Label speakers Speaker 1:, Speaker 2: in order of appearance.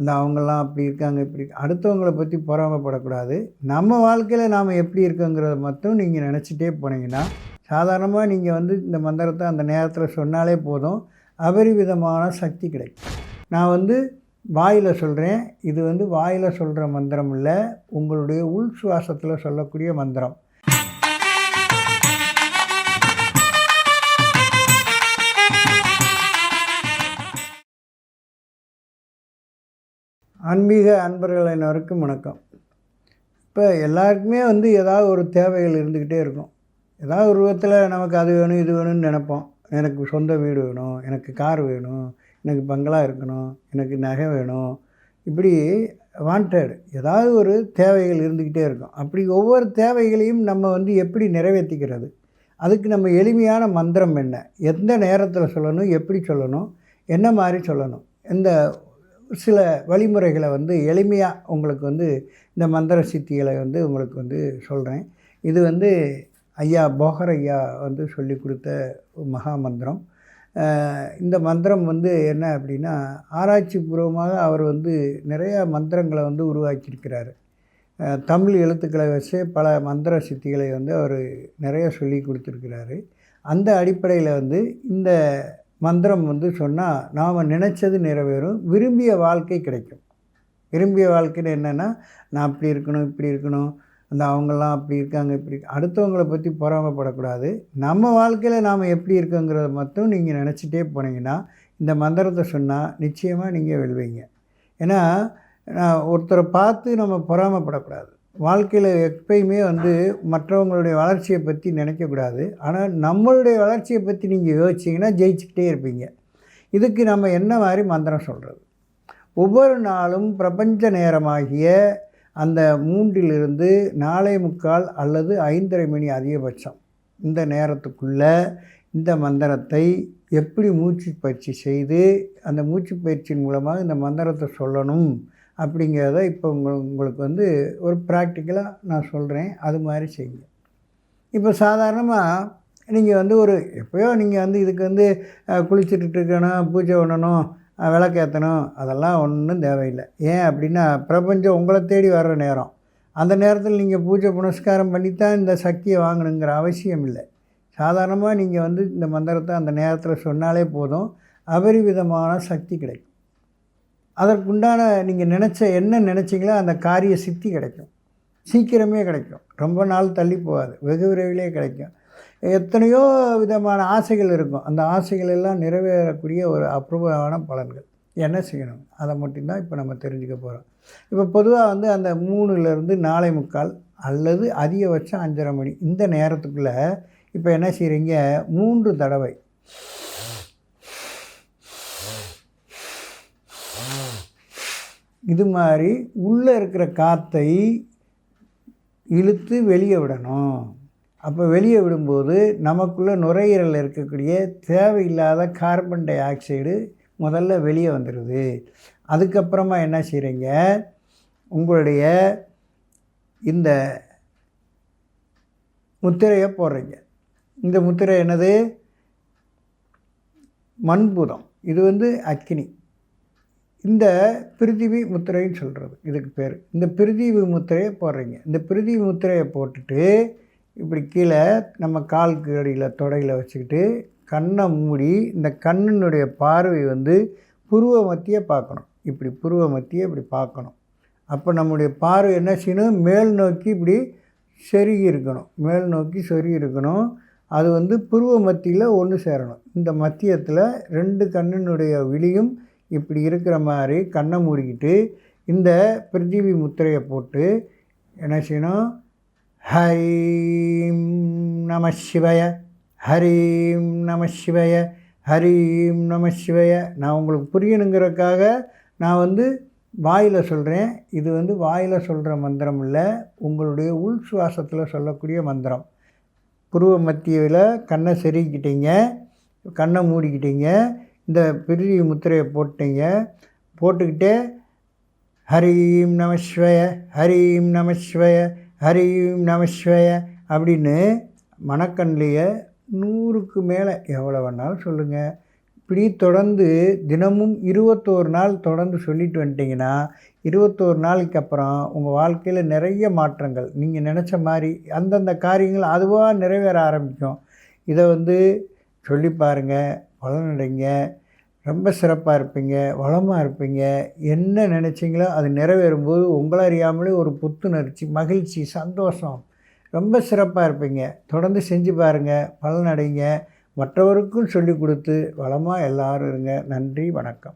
Speaker 1: அந்த அவங்கெல்லாம் அப்படி இருக்காங்க இப்படி அடுத்தவங்களை அடுத்தவங்கள பற்றி பொறாமைப்படக்கூடாது. நம்ம வாழ்க்கையில் நாம் எப்படி இருக்கோங்கிறத மட்டும் நீங்கள் நினச்சிட்டே போனீங்கன்னா சாதாரணமாக நீங்கள் வந்து இந்த மந்திரத்தை அந்த நேரத்தில் சொன்னாலே போதும். அபரிவிதமான சக்தி கிடைக்கும். நான் வந்து வாயில் சொல்கிறேன் இது வந்து வாயில் சொல்கிற மந்திரம் இல்லை. உங்களுடைய உள் சுவாசத்தில் சொல்லக்கூடிய மந்திரம். ஆன்மீக அன்பர்கள் அனைவருக்கும் வணக்கம். இப்போ எல்லாருக்குமே வந்து ஏதாவது ஒரு தேவைகள் இருந்துக்கிட்டே இருக்கும். ஏதாவது ஒரு விதத்தில் நமக்கு அது வேணும் இது வேணும்னு நினைப்போம். எனக்கு சொந்த வீடு வேணும் எனக்கு கார் வேணும் எனக்கு பங்களா இருக்கணும் எனக்கு நகை வேணும். இப்படி வாண்டட் ஏதாவது ஒரு தேவைகள் இருந்துக்கிட்டே இருக்கும். அப்படி ஒவ்வொரு தேவைகளையும் நம்ம வந்து எப்படி நிறைவேற்றிக்கிறது அதுக்கு நம்ம எளிமையான மந்திரம் என்ன? எந்த நேரத்தில் சொல்லணும் எப்படி சொல்லணும் என்ன மாதிரி சொல்லணும்? இந்த சில வழிமுறைகளை வந்து எளிமையாக உங்களுக்கு வந்து இந்த மந்திர சித்திகளை வந்து உங்களுக்கு வந்து சொல்கிறேன் இது வந்து ஐயா போகர் ஐயா வந்து சொல்லி கொடுத்த மகா மந்திரம். இந்த மந்திரம் வந்து என்ன அப்படின்னா ஆராய்ச்சி பூர்வமாக அவர் வந்து நிறையா மந்திரங்களை வந்து உருவாக்கியிருக்கிறார். தமிழ் எழுத்துக்களை வச்சு பல மந்திர சித்திகளை வந்து அவர் நிறைய சொல்லி கொடுத்துருக்கிறாரு. அந்த அடிப்படையில் வந்து இந்த மந்திரம் வந்து சொன்னால் நாம் நினச்சது நிறைவேறும் விரும்பிய வாழ்க்கை கிடைக்கும். விரும்பிய வாழ்க்கைன்னு என்னென்னா நான் அப்படி இருக்கணும் இப்படி இருக்கணும் அந்த அவங்கெல்லாம் அப்படி இருக்காங்க இப்படி அடுத்தவங்களை பற்றி பொறாமப்படக்கூடாது. நம்ம வாழ்க்கையில் நாம் எப்படி இருக்கோங்கிறத மட்டும் நீங்கள் நினச்சிட்டே போனீங்கன்னா இந்த மந்திரத்தை சொன்னால் நிச்சயமாக நீங்கள் வெல்வீங்க. ஏன்னா ஒருத்தரை பார்த்து நம்ம பொறாமப்படக்கூடாது. வாழ்க்கையில் எப்பயுமே வந்து மற்றவங்களுடைய வளர்ச்சியை பற்றி நினைக்கக்கூடாது. ஆனால் நம்மளுடைய வளர்ச்சியை பற்றி நீங்கள் யோசிச்சிங்கன்னா ஜெயிச்சுக்கிட்டே இருப்பீங்க. இதுக்கு நம்ம என்ன மாதிரி மந்திரம் சொல்கிறது ஒவ்வொரு நாளும் பிரபஞ்ச நேரமாகிய அந்த மூன்றிலிருந்து நாளை முக்கால் அல்லது ஐந்தரை மணி அதிகபட்சம் இந்த நேரத்துக்குள்ளே இந்த மந்திரத்தை எப்படி மூச்சு பயிற்சி செய்து அந்த மூச்சு பயிற்சியின் மூலமாக இந்த மந்திரத்தை சொல்லணும் அப்படிங்கிறத இப்போ உங்களுக்கு வந்து ஒரு ப்ராக்டிக்கலாக நான் சொல்கிறேன் அது மாதிரி செய்யுங்க. இப்போ சாதாரணமாக நீங்கள் வந்து ஒரு எப்போயோ நீங்கள் வந்து இதுக்கு வந்து அஹ், குளிச்சுட்டு இருக்கணும் பூஜை பண்ணணும் விளக்கேற்றணும் அதெல்லாம் ஒன்றும் தேவையில்லை. ஏன் அப்படின்னா பிரபஞ்சம் உங்களை தேடி வர்ற நேரம். அந்த நேரத்தில் நீங்கள் பூஜை புனஸ்காரம் பண்ணித்தான் இந்த சக்தியை வாங்கணுங்கிற அவசியம் இல்லை. சாதாரணமாக நீங்கள் வந்து இந்த மந்திரத்தை அந்த நேரத்தில் சொன்னாலே போதும். அபரிவிதமான சக்தி கிடைக்கும். அதற்குண்டான நீங்கள் நினச்ச என்ன நினச்சிங்களோ அந்த காரிய சித்தி கிடைக்கும். சீக்கிரமே கிடைக்கும். ரொம்ப நாள் தள்ளி போகாது. வெகு விரைவிலே கிடைக்கும். எத்தனையோ விதமான ஆசைகள் இருக்கும். அந்த ஆசைகள் எல்லாம் நிறைவேறக்கூடிய ஒரு அபூர்வமான பலன்கள். என்ன செய்யணும்? அதை மட்டும்தான் இப்போ நம்ம தெரிஞ்சுக்க போகிறோம் இப்போ பொதுவாக வந்து அந்த மூணுலேருந்து நாளை முக்கால் அல்லது அதிகபட்சம் அஞ்சரை மணி இந்த நேரத்துக்குள்ளே இப்போ என்ன செய்கிறீங்க மூன்று தடவை இது மாதிரி உள்ளே இருக்கிற காற்றை இழுத்து வெளியே விடணும். அப்போ வெளியே விடும்போது நமக்குள்ளே நுரையீரலில் இருக்கக்கூடிய தேவையில்லாத கார்பன் டை ஆக்சைடு முதல்ல வெளியே வந்துடுது அதுக்கப்புறமா என்ன செய்கிறீங்க உங்களுடைய இந்த முத்திரையை போடுறீங்க. இந்த முத்திரை என்னது? மண்பூதம். இது வந்து அக்கினி. இந்த பிரிதிவி முத்திரைன்னு சொல்கிறது இதுக்கு பேர். இந்த பிரிதிவி முத்திரையை போடுறீங்க. இந்த பிரிதிவி முத்திரையை போட்டுட்டு இப்படி கீழே நம்ம காலுக்கு அடியில் தொடையில் வச்சுக்கிட்டு கண்ணை மூடி இந்த கண்ணினுடைய பார்வை வந்து புருவ மத்தியை பார்க்கணும். இப்படி புருவ மத்தியை இப்படி பார்க்கணும். அப்போ நம்முடைய பார்வை என்ன செய்யணும்? மேல் நோக்கி இப்படி செருகி இருக்கணும். மேல் நோக்கி சொருகி இருக்கணும். அது வந்து புருவ மத்தியில் ஒன்று சேரணும். இந்த மத்தியத்தில் ரெண்டு கண்ணினுடைய விழியும் இப்படி இருக்கிற மாதிரி கண்ணை மூடிக்கிட்டு இந்த பிரித்திவி முத்திரையை போட்டு என்ன செய்யணும்? ஹரீம் நம சிவய ஹரீம் நம சிவய ஹரீம் நம சிவய. நான் உங்களுக்கு புரியணுங்கிறதுக்காக நான் வந்து வாயில் சொல்கிறேன் இது வந்து வாயில் சொல்கிற மந்திரம் இல்லை. உங்களுடைய உள் சுவாசத்தில் சொல்லக்கூடிய மந்திரம். புருவ மத்தியில் கண்ணை செருகிக்கிட்டீங்க கண்ணை மூடிக்கிட்டீங்க இந்த பிரிதி முத்திரையை போட்டீங்க. போட்டுக்கிட்டே ஹரீம் நமஸ்வய ஹரீம் நமஸ்வய ஹரீம் நமஸ்வய அப்படின்னு மனக்கண்லேயே நூறுக்கு மேலே எவ்வளோ வேணாலும் சொல்லுங்கள் இப்படி தொடர்ந்து தினமும் இருபத்தோரு நாள் தொடர்ந்து சொல்லிட்டு வந்துட்டிங்கன்னா இருபத்தோரு நாளைக்கு அப்புறம் உங்கள் வாழ்க்கையில் நிறைய மாற்றங்கள். நீங்கள் நினச்ச மாதிரி அந்தந்த காரியங்கள் அதுவாக நிறைவேற ஆரம்பிக்கும். இதை வந்து சொல்லி பாருங்கள் பலனடைங்க. ரொம்ப சிறப்பாக இருப்பீங்க வளமாக இருப்பீங்க. என்ன நினச்சிங்களோ அது நிறைவேறும்போது உங்களை அறியாமலே ஒரு புத்துணர்ச்சி மகிழ்ச்சி சந்தோஷம். ரொம்ப சிறப்பாக இருப்பீங்க. தொடர்ந்து செஞ்சு பாருங்கள் பலனடைங்க. மற்றவருக்கும் சொல்லி கொடுத்து வளமாக எல்லாரும் இருங்க. நன்றி வணக்கம்.